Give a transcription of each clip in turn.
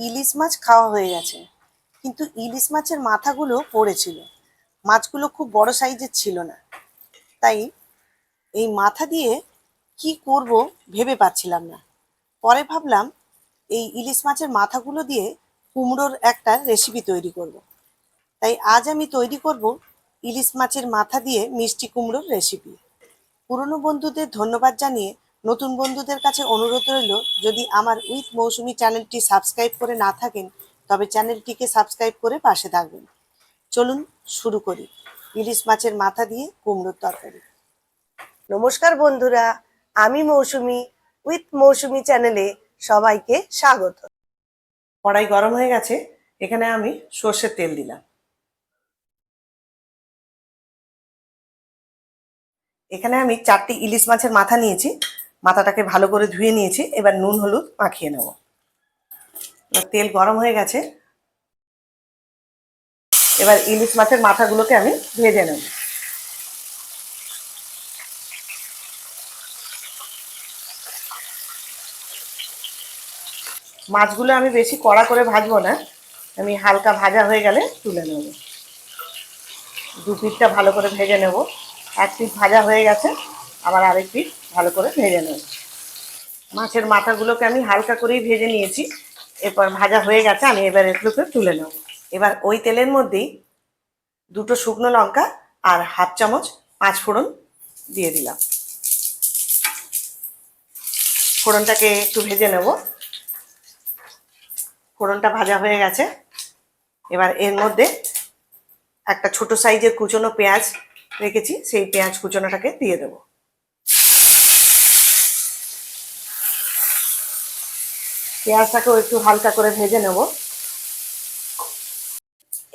ইলিশ মাছ খাওয়া হয়ে গেছে। কিন্তু ইলিশ মাছের মাথাগুলো পড়েছিল। মাছগুলো খুব বড় সাইজের ছিল না। তাই এই মাথা দিয়ে কি করব ভেবে পাচ্ছিলাম না। পরে ভাবলাম, এই ইলিশ মাছের মাথাগুলো দিয়ে কুমড়োর একটা রেসিপি তৈরি করব। তাই আজ আমি তৈরি করব ইলিশ মাছের মাথা দিয়ে মিষ্টি কুমড়োর রেসিপি পুরনো বন্ধুদের ধন্যবাদ জানিয়ে নতুন বন্ধুদের কাছে অনুরোধ রইল, যদি আমার উইথ মৌসুমি চ্যানেলটি সাবস্ক্রাইব করে না থাকেন, তবে চ্যানেলটিকে সাবস্ক্রাইব করে পাশে থাকবেন। চলুন শুরু করি। ইলিশ মাছের মাথা দিয়ে কুমড়োর তরকারি। নমস্কার বন্ধুরা, আমি মৌসুমি, উইথ মৌসুমি চ্যানেলে সবাইকে স্বাগত। কড়াই গরম হয়ে গেছে, এখানে আমি সর্ষের তেল দিলাম। এখানে আমি চারটি ইলিশ মাছের মাথা নিয়েছি মাথাটাকে ভালো করে ধুয়ে নিয়েছি, এবার নুন, হলুদ মাখিয়ে নেব। তেল গরম হয়ে গেছে। এবার ইলিশ মাছের মাথাগুলোকে আমি ভেজে নেব। মাছগুলো আমি বেশি কড়া করে ভাজবো না, আমি হালকা ভাজা হয়ে গেলে তুলে নেব। দু পিঠটা ভালো করে ভেজে নেব। এক পিঠ ভাজা হয়ে গেছে। আবার আরেক পিঠ ভালো করে ভেজে নেব। মাছের মাথাগুলোকে আমি হালকা করেই ভেজে নিয়েছি। এরপর ভাজা হয়ে গেছে, আমি এবার এগুলোকে তুলে নেব। এবার ওই তেলের মধ্যেই দুটো শুকনো লঙ্কা আর হাফ চামচ পাঁচ ফোড়ন দিয়ে দিলাম। ফোড়নটাকে একটু ভেজে নেব। ফোড়নটা ভাজা হয়ে গেছে। এবার এর মধ্যে একটা ছোট সাইজের কুচনো পেঁয়াজ রেখেছি, সেই পেঁয়াজ কুচনোটাকে দিয়ে দেবো। পেঁয়াজটাকেও একটু হালকা করে ভেজে নেব।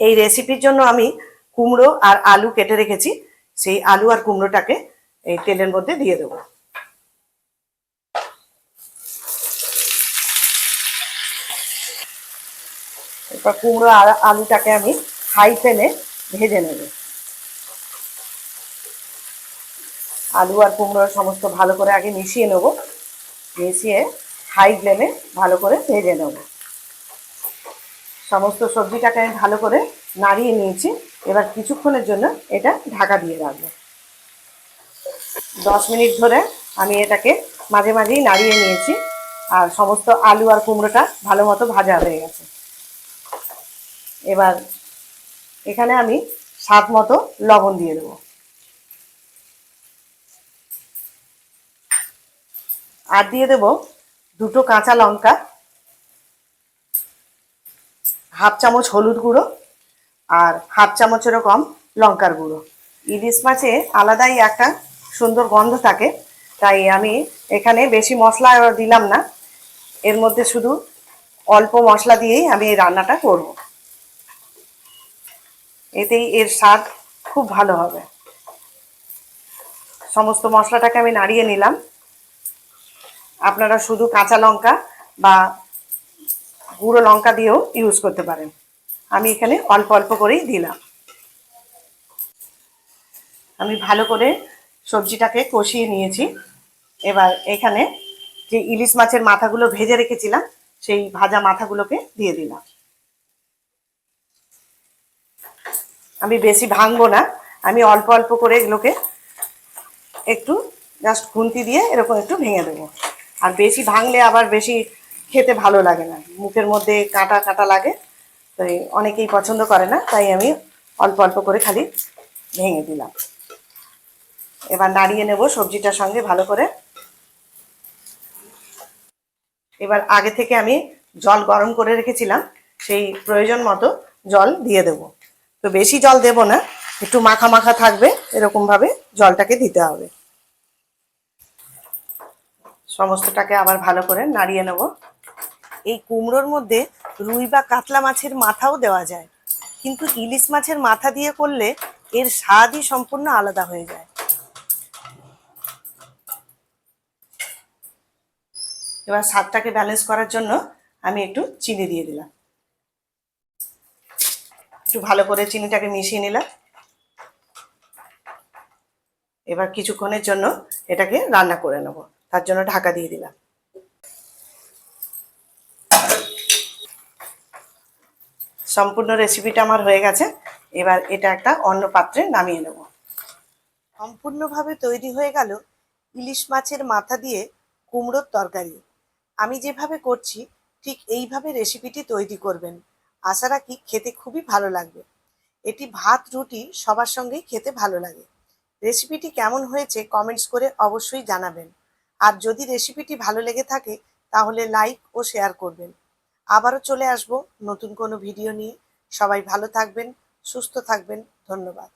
এই রেসিপির জন্য আমি কুমড়ো আর আলু কেটে রেখেছি। সেই আলু আর কুমড়োটাকে এই তেলের মধ্যে দিয়ে দেবো। এরপর কুমড়ো আর আলুটাকে আমি হাই ফ্লেমে ভেজে নেব। আলু আর কুমড়ো সমস্ত ভালো করে আগে মিশিয়ে নেব। মিশিয়ে হাই ফ্লেমে ভালো করে ভেজে নেব। সমস্ত সবজিটাকে আমি ভালো করে নাড়িয়ে নিয়েছি। এবার কিছুক্ষণের জন্য এটা ঢাকা দিয়ে রাখব। দশ মিনিট ধরে আমি এটাকে মাঝে মাঝেই নাড়িয়ে নিয়েছি আর সমস্ত আলু আর কুমড়োটা ভালো মতো ভাজা হয়ে গেছে। এবার এখানে আমি স্বাদ মতো লবণ দিয়ে দেবো। আর দিয়ে দেব দুটো কাঁচা লঙ্কা, হাফ চামচ হলুদ গুঁড়ো আর হাফ চামচেরও কম লঙ্কার গুঁড়ো। ইলিশ মাছে আলাদাই একটা সুন্দর গন্ধ থাকে, তাই আমি এখানে বেশি মশলা দিলাম না। এর মধ্যে শুধু অল্প মশলা দিয়েই আমি এই রান্নাটা করব। এতেই এর স্বাদ খুব ভালো হবে। সমস্ত মশলাটাকে আমি নাড়িয়ে নিলাম। আপনারা শুধু কাঁচা লঙ্কা বা গুঁড়ো লঙ্কা দিয়েও ইউজ করতে পারেন। আমি এখানে অল্প অল্প করেই দিলাম। আমি ভালো করে সবজিটাকে কষিয়ে নিয়েছি। এবার এখানে যে ইলিশ মাছের মাথাগুলো ভেজে রেখেছিলাম, সেই ভাজা মাথাগুলোকে দিয়ে দিলাম। আমি বেশি ভাঙবো না, আমি অল্প অল্প করে এগুলোকে একটু জাস্ট খুন্তি দিয়ে এরকম একটু ভেঙে দেবো। আর বেশি ভাঙলে আবার বেশি খেতে ভালো লাগে না। মুখের মধ্যে কাঁটা কাঁটা লাগে, তাই অনেকেই পছন্দ করে না, তাই আমি অল্প অল্প করে খালি ভেঙে দিলাম। এবার নাড়িয়ে নেব সবজিটার সঙ্গে ভালো করে। এবার আগে থেকে আমি জল গরম করে রেখেছিলাম, সেই প্রয়োজন মতো জল দিয়ে দেব। তো বেশি জল দেব না, একটু মাখা মাখা থাকবে, এরকমভাবে জলটাকে দিতে হবে। সমস্তটাকে আবার ভালো করে নাড়িয়ে নেব। এই কুমড়োর মধ্যে রুই বা কাতলা মাছের মাথাও দেওয়া যায়। কিন্তু ইলিশ মাছের মাথা দিয়ে করলে এর স্বাদই সম্পূর্ণ আলাদা হয়ে যায়। এবার স্বাদটাকে ব্যালেন্স করার জন্য আমি একটু চিনি দিয়ে দিলাম। একটু ভালো করে চিনিটাকে মিশিয়ে নিলাম। এবার কিছুক্ষণের জন্য এটাকে রান্না করে নেব। তার জন্য ঢাকা দিয়ে দিলাম। সম্পূর্ণ রেসিপিটা আমার হয়ে গেছে। এবার এটা একটা অন্য পাত্রে নামিয়ে নেব। সম্পূর্ণভাবে তৈরি হয়ে গেল ইলিশ মাছের মাথা দিয়ে কুমড়োর তরকারি। আমি যেভাবে করছি, ঠিক এইভাবে রেসিপিটি তৈরি করবেন। আশা রাখি খেতে খুবই ভালো লাগবে। এটি ভাত, রুটি সবার সঙ্গেই খেতে ভালো লাগে। রেসিপিটি কেমন হয়েছে কমেন্টস করে অবশ্যই জানাবেন। আর যদি রেসিপিটি ভালো লেগে থাকে, তাহলে লাইক ও শেয়ার করবেন। আবারও চলে আসব নতুন কোনো ভিডিও নিয়ে। সবাই ভালো থাকবেন, সুস্থ থাকবেন। ধন্যবাদ।